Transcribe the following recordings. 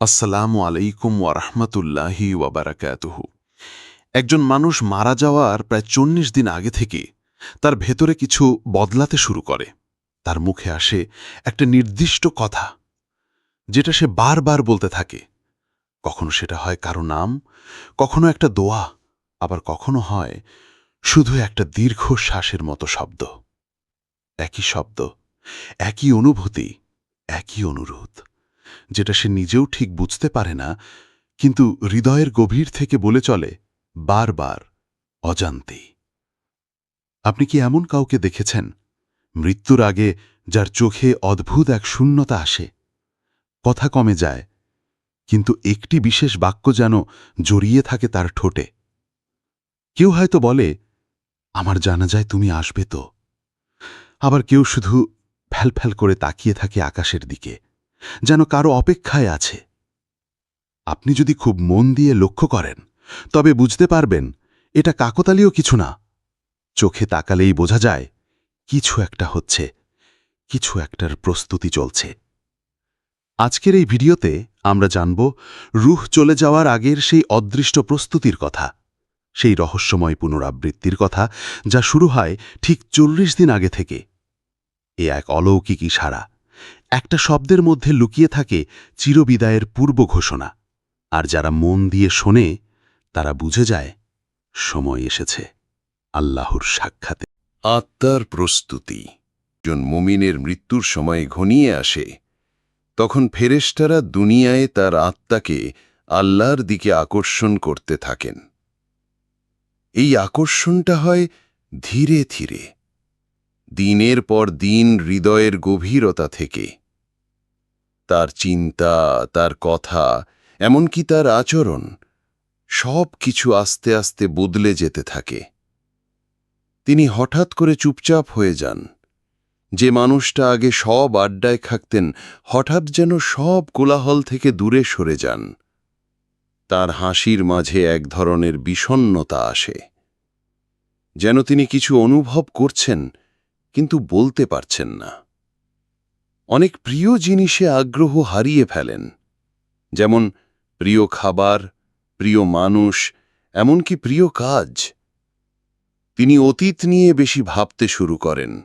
আসসালামু আলাইকুম ওয়ারহমতুল্লাহি ওয়াবারাকাতুহু একজন মানুষ মারা যাওয়ার প্রায় চল্লিশ দিন আগে থেকে তার ভেতরে কিছু বদলাতে শুরু করে। তার মুখে আসে একটা নির্দিষ্ট কথা, যেটা সে বারবার বলতে থাকে। কখনো সেটা হয় কারও নাম, কখনো একটা দোয়া, আবার কখনো হয় শুধু একটা দীর্ঘ শ্বাসের মতো শব্দ। একই শব্দ, একই অনুভূতি, একই অনুরোধ। যেটা সে নিজেও ঠিক বুঝতে পারে না, কিন্তু হৃদয়ের গভীর থেকে বলে চলে, বারবার অজান্তেই। আপনি কি এমন কাউকে দেখেছেন, মৃত্যুর আগে যার চোখে অদ্ভুত এক শূন্যতা আসে? কথা কমে যায়, কিন্তু একটি বিশেষ বাক্য যেন জড়িয়ে থাকে তার ঠোঁটে। কেউ হয়তো বলে, আমার জানা যায় তুমি আসবে তো। আবার কেউ শুধু ফ্যালফ্যাল করে তাকিয়ে থাকে আকাশের দিকে। যেন কারও অপেক্ষায় আছে। আপনি যদি খুব মন দিয়ে লক্ষ্য করেন, তবে বুঝতে পারবেন, এটা কাকতালীয় কিছু না। চোখে তাকালেই বোঝা যায়, কিছু একটা হচ্ছে, কিছু একটার প্রস্তুতি চলছে। আজকের এই ভিডিওতে আমরা জানব, রুহ চলে যাওয়ার আগের সেই অদৃষ্ট প্রস্তুতির কথা, সেই রহস্যময় পুনরাবৃত্তির কথা, যা শুরু হয় ঠিক চল্লিশ দিন আগে থেকে। এ এক অলৌকিক ইশারা। একটা শব্দের মধ্যে লুকিয়ে থাকে চিরবিদায়ের পূর্ব ঘোষণা। আর যারা মন দিয়ে শোনে, তারা বুঝে যায়, সময় এসেছে আল্লাহর সাক্ষাতে। আত্মার প্রস্তুতি। জন মুমিনের মৃত্যুর সময় ঘনিয়ে আসে। তখন ফেরেশতারা দুনিয়ায় তার আত্মাকে আল্লাহর দিকে আকর্ষণ করতে থাকেন। এই আকর্ষণটা হয় ধীরে ধীরে। দিনের পর দিন হৃদয়ের গভীরতা থেকে। তার চিন্তা, তার কথা, এমনকি তার আচরণ সব কিছু আস্তে আস্তে বদলে যেতে থাকে। তিনি হঠাৎ করে চুপচাপ হয়ে যান। যে মানুষটা আগে সব আড্ডায় থাকতেন হঠাৎ যেন সব কোলাহল থেকে দূরে সরে যান। তার হাসির মাঝে এক ধরনের বিষণ্নতা আসে। যেন তিনি কিছু অনুভব করছেন কিন্তু বলতে পারছেন না। অনেক প্রিয় জিনিসে আগ্রহ হারিয়ে ফেলেন, যেমন প্রিয় খাবার, প্রিয় মানুষ, এমনকি প্রিয় কাজ। তিনি অতীত নিয়ে বেশি ভাবতে শুরু করেন।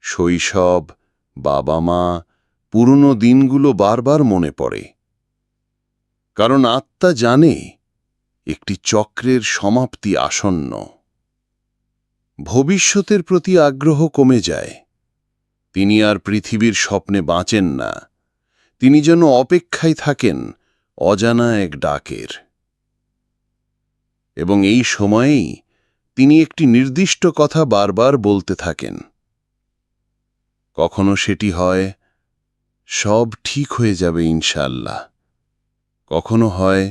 শৈশব বাবা মা পুরনো দিনগুলো বারবার মনে পড়ে। কারণ আত্মা জানে, একটি চক্রের সমাপ্তি আসন্ন। ভবিষ্যতের প্রতি আগ্রহ কমে যায়। তিনি আর পৃথিবীর স্বপ্নে বাঁচেন না। তিনি যেন অপেক্ষায় থাকেন, অজানা এক ডাকের। এবং এই সময়েই তিনি একটি নির্দিষ্ট কথা বারবার বলতে থাকেন। কখনো সেটি হয়, সব ঠিক হয়ে যাবে ইনশাল্লাহ কখনো হয়,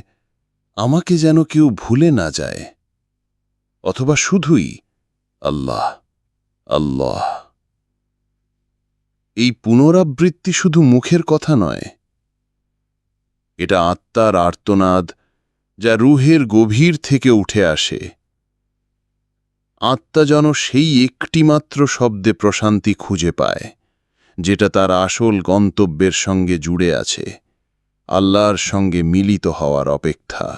আমাকে যেন কেউ ভুলে না যায়। অথবা শুধুই আল্লাহ আল্লাহ। এই পুনরাবৃত্তি শুধু মুখের কথা নয়, এটা আত্মার আর্তনাদ যা রুহের গভীর থেকে উঠে আসে। আত্মা যেন সেই একটিমাত্র শব্দে প্রশান্তি খুঁজে পায়, যেটা তার আসল গন্তব্যের সঙ্গে জুড়ে আছে, আল্লাহর সঙ্গে মিলিত হওয়ার অপেক্ষা।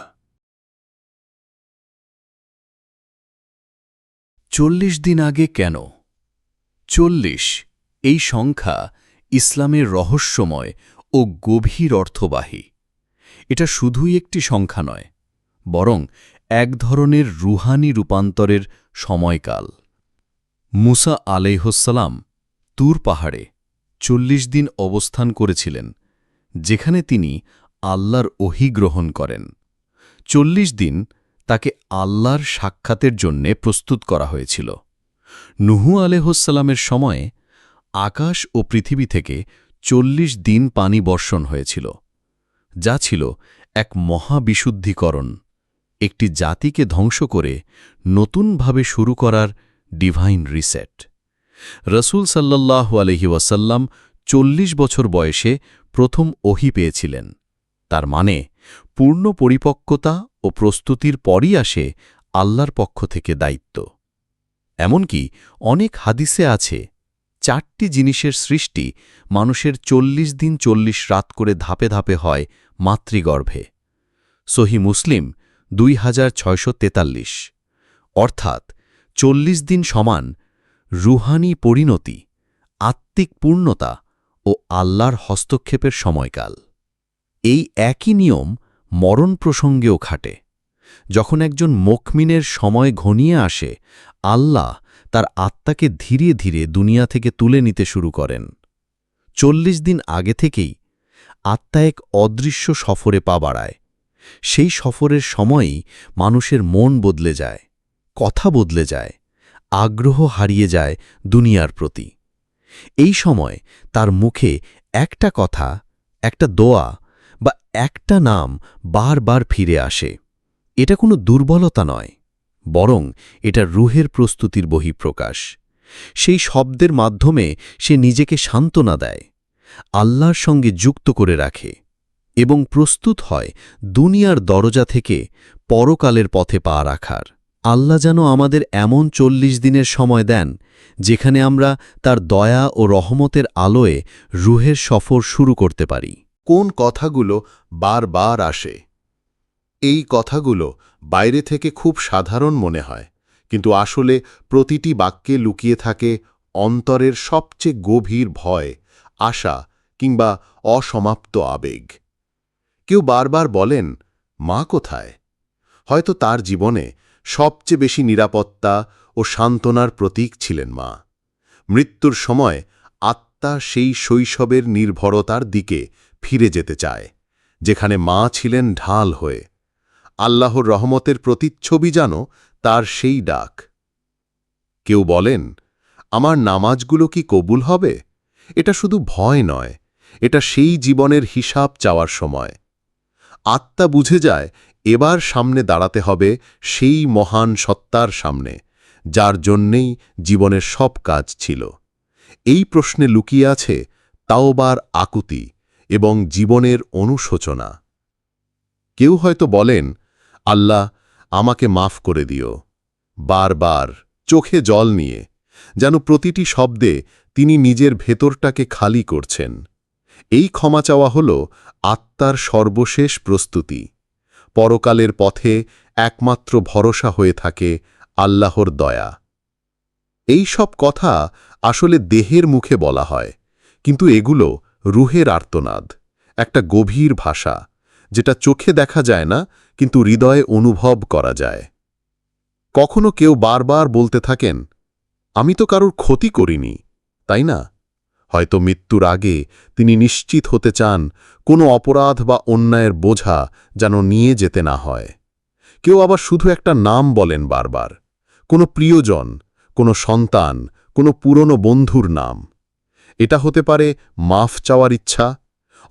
চল্লিশ দিন আগে কেন? চল্লিশ, এই সংখ্যা ইসলামের রহস্যময় ও গভীর অর্থবাহী। এটা শুধুই একটি সংখ্যা নয়, বরং এক ধরনের রুহানি রূপান্তরের সময়কাল। মুসা আলাইহসালাম তুর পাহাড়ে চল্লিশ দিন অবস্থান করেছিলেন, যেখানে তিনি আল্লাহর ওহি গ্রহণ করেন। চল্লিশ দিন তাকে আল্লাহর সাক্ষাতের জন্যে প্রস্তুত করা হয়েছিল। নুহু আলেহসালামের সময়ে আকাশ ও পৃথিবী থেকে চল্লিশ দিন পানি বর্ষণ হয়েছিল, যা ছিল এক মহাবিশুদ্ধিকরণ, একটি জাতিকে ধ্বংস করে নতুনভাবে শুরু করার ডিভাইন রিসেট। রসুল সাল্লাল্লাহু আলহি ওয়াসাল্লাম চল্লিশ বছর বয়সে প্রথম ওহি পেয়েছিলেন, তার মানে পূর্ণ পরিপক্কতা ও প্রস্তুতির পরই আসে আল্লাহর পক্ষ থেকে দায়িত্ব। এমনকি অনেক হাদিসে আছে, চারটি জিনিসের সৃষ্টি মানুষের চল্লিশ দিন চল্লিশ রাত করে ধাপে ধাপে হয় মাতৃগর্ভে। সহি মুসলিম দুই হাজার ছয়শো তেতাল্লিশ। অর্থাৎ চল্লিশ দিন সমান রুহানি পরিণতি, আত্মিক পূর্ণতা ও আল্লাহর হস্তক্ষেপের সময়কাল। এই একই নিয়ম মরণ প্রসঙ্গেও খাটে। যখন একজন মোকমিনের সময় ঘনিয়ে আসে, আল্লাহ তার আত্মাকে ধীরে ধীরে দুনিয়া থেকে তুলে নিতে শুরু করেন। চল্লিশ দিন আগে থেকেই আত্মা এক অদৃশ্য সফরে পা বাড়ায়। সেই সফরের সময়ই মানুষের মন বদলে যায়, কথা বদলে যায়, আগ্রহ হারিয়ে যায় দুনিয়ার প্রতি। এই সময় তার মুখে একটা কথা, একটা দোয়া একটা নাম বারবার ফিরে আসে। এটা কোনো দুর্বলতা নয়, বরং এটা রুহের প্রস্তুতির বহিঃপ্রকাশ। সেই শব্দের মাধ্যমে সে নিজেকে সান্ত্বনা দেয়, আল্লাহর সঙ্গে যুক্ত করে রাখে এবং প্রস্তুত হয় দুনিয়ার দরজা থেকে পরকালের পথে পা রাখার। আল্লাহ যেন আমাদের এমন চল্লিশ দিনের সময় দেন যেখানে আমরা তার দয়া ও রহমতের আলোয় রুহের সফর শুরু করতে পারি। কোন কথাগুলো বারবার আসে। এই কথাগুলো বাইরে থেকে খুব সাধারণ মনে হয়, কিন্তু আসলে প্রতিটি বাক্যে লুকিয়ে থাকে অন্তরের সবচেয়ে গভীর ভয়, আশা কিংবা অসমাপ্ত আবেগ। কেউ বারবার বলেন, মা কোথায়? হয়তো তার জীবনে সবচেয়ে বেশি নিরাপত্তা ও সান্ত্বনার প্রতীক ছিলেন মা। মৃত্যুর সময় আত্মা সেই শৈশবের নির্ভরতার দিকে ফিরে যেতে চায়, যেখানে মা ছিলেন ঢাল হয়ে। আল্লাহর রহমতের প্রতিচ্ছবি যেন তার সেই ডাক। কেউ বলেন, আমার নামাজগুলো কি কবুল হবে? এটা শুধু ভয় নয়, এটা সেই জীবনের হিসাব চাওয়ার সময়। আত্মা বুঝে যায়, এবার সামনে দাঁড়াতে হবে সেই মহান সত্তার সামনে, যার জন্যেই জীবনের সব কাজ ছিল। এই প্রশ্নে লুকিয়ে আছে তাওবার আকুতি এবং জীবনের অনুশোচনা। কেউ হয়তো বলেন, আল্লাহ, আমাকে মাফ করে দিও। বারবার চোখে জল নিয়ে, যেন প্রতিটি শব্দে তিনি নিজের ভেতরটাকে খালি করছেন। এই ক্ষমা চাওয়া হল আত্মার সর্বশেষ প্রস্তুতি। পরকালের পথে একমাত্র ভরসা হয়ে থাকে আল্লাহর দয়া। এই সব কথা আসলে দেহের মুখে বলা হয়, কিন্তু এগুলো রুহের আর্তনাদ, একটা গভীর ভাষা, যেটা চোখে দেখা যায় না, কিন্তু হৃদয়ে অনুভব করা যায়। কখনো কেউ বারবার বলতে থাকেন, আমি তো কারোর ক্ষতি করিনি তাই না? হয়তো মৃত্যুর আগে তিনি নিশ্চিত হতে চান, কোনো অপরাধ বা অন্যায়ের বোঝা যেন নিয়ে যেতে না হয়। কেউ আবার শুধু একটা নাম বলেন বারবার, কোনো প্রিয়জন, কোনো সন্তান, কোনো পুরনো বন্ধুর নাম। এটা হতে পারে মাফ চাওয়ার ইচ্ছা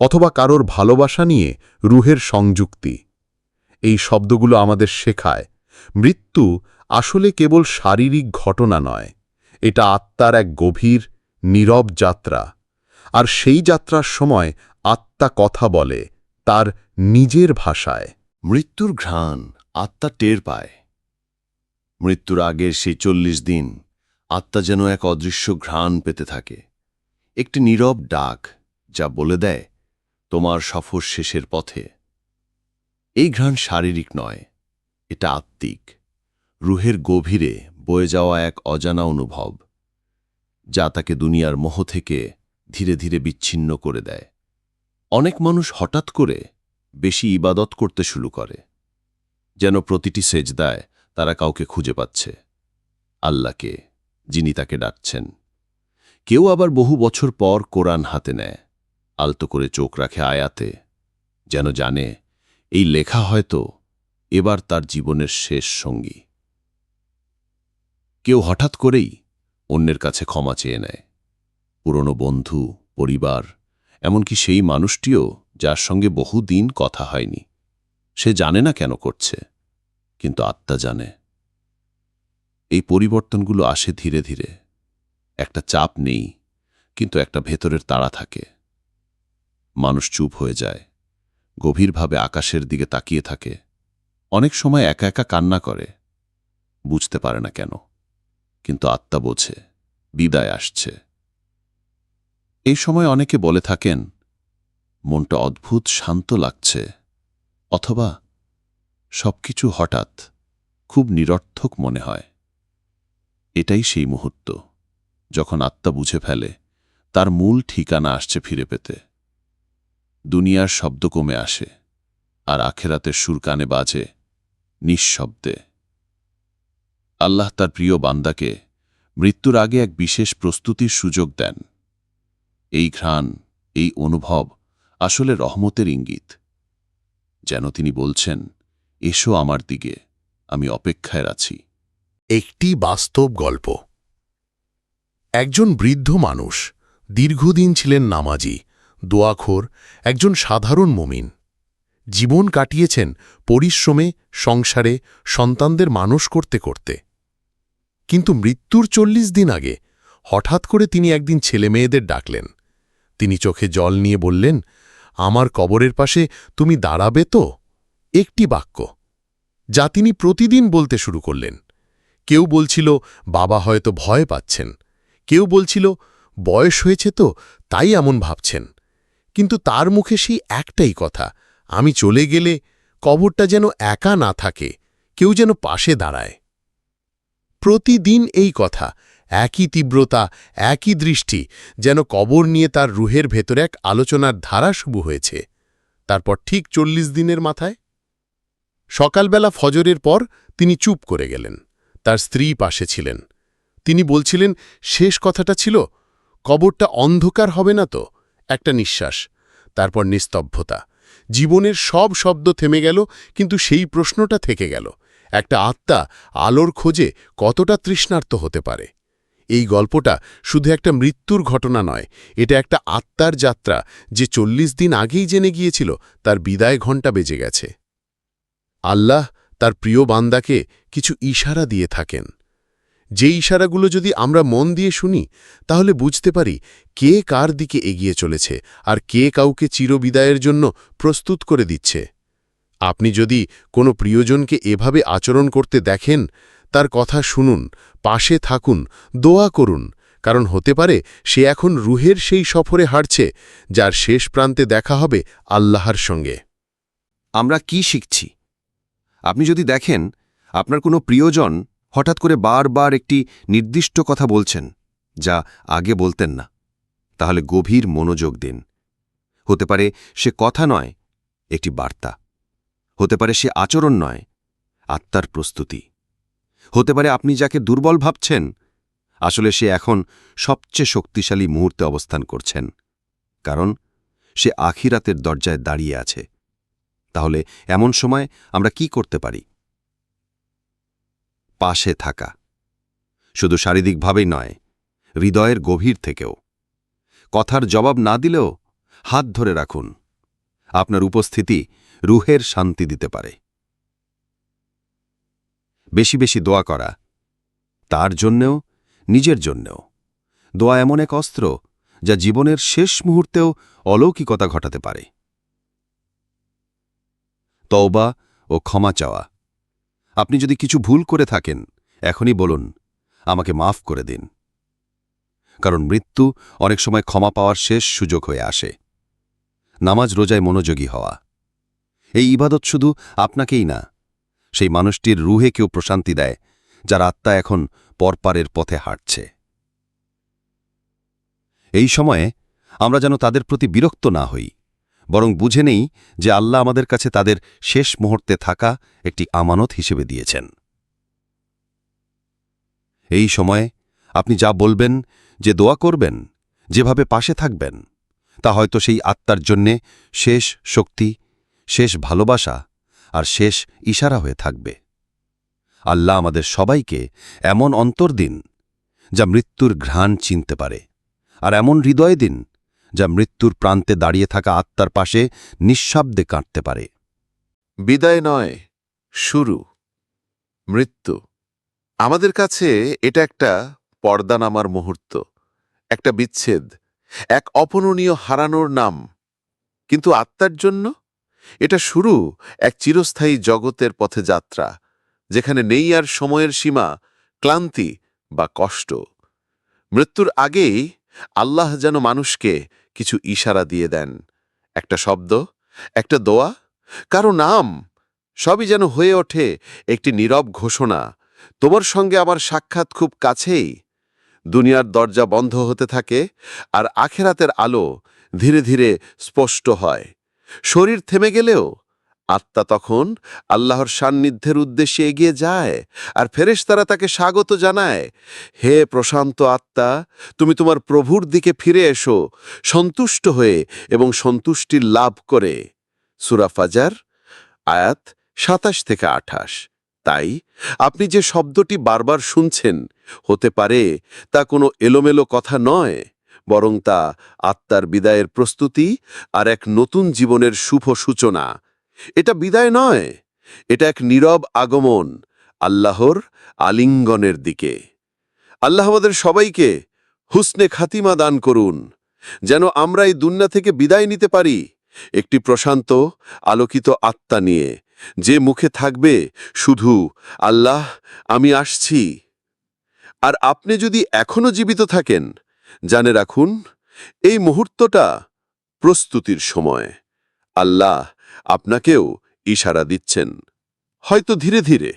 অথবা কারোর ভালোবাসা নিয়ে রুহের সংযুক্তি। এই শব্দগুলো আমাদের শেখায়, মৃত্যু আসলে কেবল শারীরিক ঘটনা নয়, এটা আত্মার এক গভীর, নীরব যাত্রা। আর সেই যাত্রার সময় আত্মা কথা বলে, তার নিজের ভাষায়। মৃত্যুর ঘ্রাণ আত্মা টের পায়। মৃত্যুর আগের সেই চল্লিশ দিন আত্মা যেন এক অদৃশ্য ঘ্রাণ পেতে থাকে। একটি নীরব ডাক যা বলে দেয়, তোমার সফর শেষের পথে। এই ঘ্রাণ শারীরিক নয়, এটা আত্মিক। রুহের গভীরে বয়ে যাওয়া এক অজানা অনুভব, যা তাকে দুনিয়ার মোহ থেকে ধীরে ধীরে বিচ্ছিন্ন করে দেয়। অনেক মানুষ হঠাৎ করে বেশি ইবাদত করতে শুরু করে, যেন প্রতিটি সেজদায় তারা কাউকে খুঁজে পাচ্ছে, আল্লাহকে যিনি তাকে ডাকছেন। কেউ আবার বহু বছর পর কোরআন হাতে নেয়। আলতো করে চোখ রাখে আয়াতে, যেন জানে এই লেখা হয়তো এবার তার জীবনের শেষ সঙ্গী। কেউ হঠাৎ করেই অন্যের কাছে ক্ষমা চেয়ে নেয়। পুরনো বন্ধু, পরিবার, এমনকি সেই মানুষটিও যার সঙ্গে বহুদিন কথা হয়নি। সে জানে না কেন করছে, কিন্তু আত্মা জানে। এই পরিবর্তনগুলো আসে ধীরে ধীরে। একটা চাপ নেই, কিন্তু একটা ভেতরের তাড়া থাকে। মানুষ চুপ হয়ে যায়, গভীরভাবে আকাশের দিকে তাকিয়ে থাকে। অনেক সময় একা একা কান্না করে, বুঝতে পারে না কেন, কিন্তু আত্মা বোঝে, বিদায় আসছে। এই সময় অনেকে বলে থাকেন, মনটা অদ্ভুত শান্ত লাগছে, অথবা সবকিছু হঠাৎ, খুব নিরর্থক মনে হয়। এটাই সেই মুহূর্ত। যখন আত্মা বুঝে ফেলে, তার মূল ঠিকানা আসছে ফিরে পেতে। দুনিয়ার শব্দ কমে আসে, আর আখেরাতের সুর কানে বাজে নিঃশব্দে। আল্লাহ তার প্রিয় বান্দাকে মৃত্যুর আগে এক বিশেষ প্রস্তুতির সুযোগ দেন। এই ঘ্রাণ, এই অনুভব আসলে রহমতের ইঙ্গিত। যেন তিনি বলছেন, এসো আমার দিকে, আমি অপেক্ষায় আছি। একটি বাস্তব গল্প। একজন বৃদ্ধ মানুষ, দীর্ঘদিন ছিলেন নামাজি, দোয়াখোর, একজন সাধারণ মুমিন। জীবন কাটিয়েছেন পরিশ্রমে, সংসারে, সন্তানদের মানুষ করতে করতে। কিন্তু মৃত্যুর চল্লিশ দিন আগে হঠাৎ করে তিনি একদিন ছেলেমেয়েদের ডাকলেন। তিনি চোখে জল নিয়ে বললেন, আমার কবরের পাশে তুমি দাঁড়াবে তো? একটি বাক্য। যা তিনি প্রতিদিন বলতে শুরু করলেন। কেউ বলছিল, বাবা হয়তো ভয় পাচ্ছেন। কেউ বলছিল, বয়স হয়েছে তো, তাই এমন ভাবছেন। কিন্তু তার মুখে সেই একটাই কথা, আমি চলে গেলে কবরটা যেন একা না থাকে, কেউ যেন পাশে দাঁড়ায়। প্রতিদিন এই কথা, একই তীব্রতা, একই দৃষ্টি, যেন কবর নিয়ে তার রুহের ভেতরে এক আলোচনার ধারা শুরু হয়েছে। তারপর ঠিক চল্লিশ দিনের মাথায়? সকালবেলা ফজরের পর তিনি চুপ করে গেলেন। তার স্ত্রী পাশে ছিলেন। তিনি বলছিলেন, শেষ কথাটা ছিল, কবরটা অন্ধকার হবে না তো? একটা নিঃশ্বাস, তারপর নিস্তব্ধতা। জীবনের সব শব্দ থেমে গেল, কিন্তু সেই প্রশ্নটা থেকে গেল। একটা আত্মা আলোর খোঁজে কতটা তৃষ্ণার্ত হতে পারে? এই গল্পটা শুধু একটা মৃত্যুর ঘটনা নয়, এটা একটা আত্মার যাত্রা যে চল্লিশ দিন আগেই জেনে গিয়েছিল, তার বিদায় ঘণ্টা বেজে গেছে। আল্লাহ তার প্রিয় বান্দাকে কিছু ইশারা দিয়ে থাকেন। যে ইশারাগুলো যদি আমরা মন দিয়ে শুনি, তাহলে বুঝতে পারি কে কার দিকে এগিয়ে চলেছে আর কে কাউকে চিরবিদায়ের জন্য প্রস্তুত করে দিচ্ছে। আপনি যদি কোনো প্রিয়জনকে এভাবে আচরণ করতে দেখেন, তার কথা শুনুন, পাশে থাকুন, দোয়া করুন, কারণ হতে পারে সে এখন রুহের সেই সফরে হাঁটছে, যার শেষ প্রান্তে দেখা হবে আল্লাহর সঙ্গে। আমরা কি শিখছি? আপনি যদি দেখেন, আপনার কোনো প্রিয়জন হঠাৎ করে বারবার একটি নির্দিষ্ট কথা বলছেন, যা আগে বলতেন না। তাহলে গভীর মনোযোগ দিন। হতে পারে সে কথা নয়, একটি বার্তা। হতে পারে সে আচরণ নয়, আত্মার প্রস্তুতি। হতে পারে আপনি যাকে দুর্বল ভাবছেন, আসলে সে এখন সবচেয়ে শক্তিশালী মুহূর্তে অবস্থান করছেন। কারণ, সে আখিরাতের দরজায় দাঁড়িয়ে আছে। তাহলে এমন সময় আমরা কি করতে পারি? পাশে থাকা। শুধু শারীরিকভাবেই নয়, হৃদয়ের গভীর থেকেও। কথার জবাব না দিলেও হাত ধরে রাখুন। আপনার উপস্থিতি রুহের শান্তি দিতে পারে। বেশি বেশি দোয়া করা, তার জন্যেও, নিজের জন্যেও। দোয়া এমন এক অস্ত্র যা জীবনের শেষ মুহূর্তেও অলৌকিকতা ঘটাতে পারে। তওবা ও ক্ষমা চাওয়া আপনি যদি কিছু ভুল করে থাকেন, এখনই বলুন, আমাকে মাফ করে দিন। কারণ মৃত্যু অনেক সময় ক্ষমা পাওয়ার শেষ সুযোগ হয়ে আসে। নামাজ রোজায় মনোযোগী হওয়া। এই ইবাদত শুধু আপনাকেই না, সেই মানুষটির রুহে কেউ প্রশান্তি দেয়, যার আত্মা এখন পরপারের পথে হাঁটছে। এই সময়ে আমরা যেন তাদের প্রতি বিরক্ত না হই। বরং বুঝে নেই যে আল্লাহ আমাদের কাছে তাদের শেষ মুহূর্তে থাকা একটি আমানত হিসেবে দিয়েছেন। এই সময়ে আপনি যা বলবেন, যে দোয়া করবেন, যেভাবে পাশে থাকবেন, তা হয়তো সেই আত্মার জন্যে শেষ শক্তি, শেষ ভালোবাসা আর শেষ ইশারা হয়ে থাকবে। আল্লাহ আমাদের সবাইকে এমন অন্তর দিন যা মৃত্যুর ঘ্রাণ চিনতে পারে, আর এমন হৃদয় দিন যা মৃত্যুর প্রান্তে দাঁড়িয়ে থাকা আত্মার পাশে নিঃশব্দে কাঁদতে পারে। বিদায় নয়, শুরু। মৃত্যু। আমাদের কাছে এটা একটা পর্দা নামার মুহূর্ত, একটা বিচ্ছেদ, এক অপননীয় হারানোর নাম। কিন্তু আত্মার জন্য? এটা শুরু এক চিরস্থায়ী জগতের পথে যাত্রা, যেখানে নেই আর সময়ের সীমা, ক্লান্তি বা কষ্ট। মৃত্যুর আগেই আল্লাহ যেন মানুষকে কিছু ইশারা দিয়ে দেন। একটা শব্দ, একটা দোয়া, কারও নাম, সবই যেন হয়ে ওঠে একটি নীরব ঘোষণা। তোমার সঙ্গে আমার সাক্ষাৎ খুব কাছেই। দুনিয়ার দরজা বন্ধ হতে থাকে আর আখেরাতের আলো ধীরে ধীরে স্পষ্ট হয়। শরীর থেমে গেলেও আত্মা তখন আল্লাহর সান্নিধ্যের উদ্দেশ্যে এগিয়ে যায় আর ফেরেশতারা তাকে স্বাগত জানায়, হে প্রশান্ত আত্মা, তুমি তোমার প্রভুর দিকে ফিরে এসো, সন্তুষ্ট হয়ে এবং সন্তুষ্টির লাভ করে। সুরা ফাজার, আয়াত সাতাশ থেকে আঠাশ। তাই আপনি যে শব্দটি বারবার শুনছেন, হতে পারে তা কোনো এলোমেলো কথা নয়, বরং তা আত্মার বিদায়ের প্রস্তুতি আর এক নতুন জীবনের শুভ সূচনা। এটা বিদায় নয়। এটা এক নীরব আগমন আল্লাহর আলিঙ্গনের দিকে। আল্লাহ আমাদের সবাইকে হুসনে খাতিমা দান করুন, যেন আমরা এই দুনিয়া থেকে বিদায় নিতে পারি। একটি প্রশান্ত, আলোকিত আত্মা নিয়ে, যে মুখে থাকবে শুধু, আল্লাহ, আমি আসছি। আর আপনি যদি এখনও জীবিত থাকেন, জানে রাখুন, এই মুহূর্তটা প্রস্তুতির সময়। আল্লাহ আপনাকেও ইশারা দিচ্ছেন। হয়তো ধীরে ধীরে।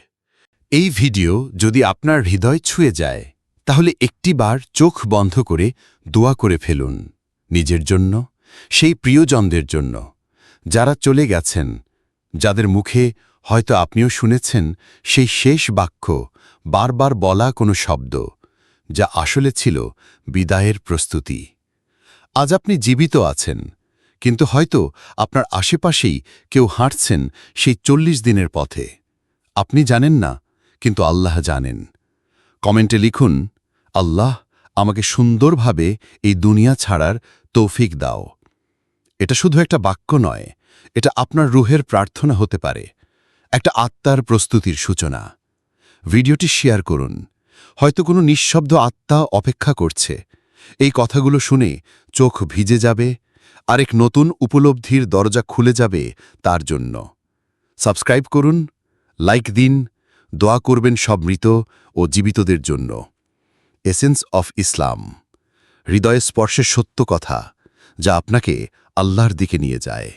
এই ভিডিও যদি আপনার হৃদয় ছুঁয়ে যায়, তাহলে একটিবার চোখ বন্ধ করে দোয়া করে ফেলুন নিজের জন্য, সেই প্রিয়জনদের জন্য। যারা চলে গেছেন, যাদের মুখে হয়তো আপনিও শুনেছেন সেই শেষ বাক্য, বারবার বলা কোনো শব্দ, যা আসলে ছিল বিদায়ের প্রস্তুতি। আজ আপনি জীবিত আছেন কিন্তু হয়তো আপনার আশেপাশেই কেউ হাঁটছেন সেই চল্লিশ দিনের পথে। আপনি জানেন না, কিন্তু আল্লাহ জানেন। কমেন্টে লিখুন, আল্লাহ আমাকে সুন্দরভাবে এই দুনিয়া ছাড়ার তৌফিক দাও। এটা শুধু একটা বাক্য নয়, এটা আপনার রুহের প্রার্থনা হতে পারে, একটা আত্মার প্রস্তুতির সূচনা। ভিডিওটি শেয়ার করুন। হয়তো কোনো নিঃশব্দ আত্মা অপেক্ষা করছে। এই কথাগুলো শুনে চোখ ভিজে যাবে আরেক নতুন উপলব্ধির দরজা খুলে যাবে তার জন্য। সাবস্ক্রাইব করুন, লাইক দিন, দোয়া করবেন সব মৃত ও জীবিতদের জন্য। এসেন্স অফ ইসলাম, হৃদয়ে স্পর্শে সত্য কথা যা আপনাকে আল্লাহর দিকে নিয়ে যায়।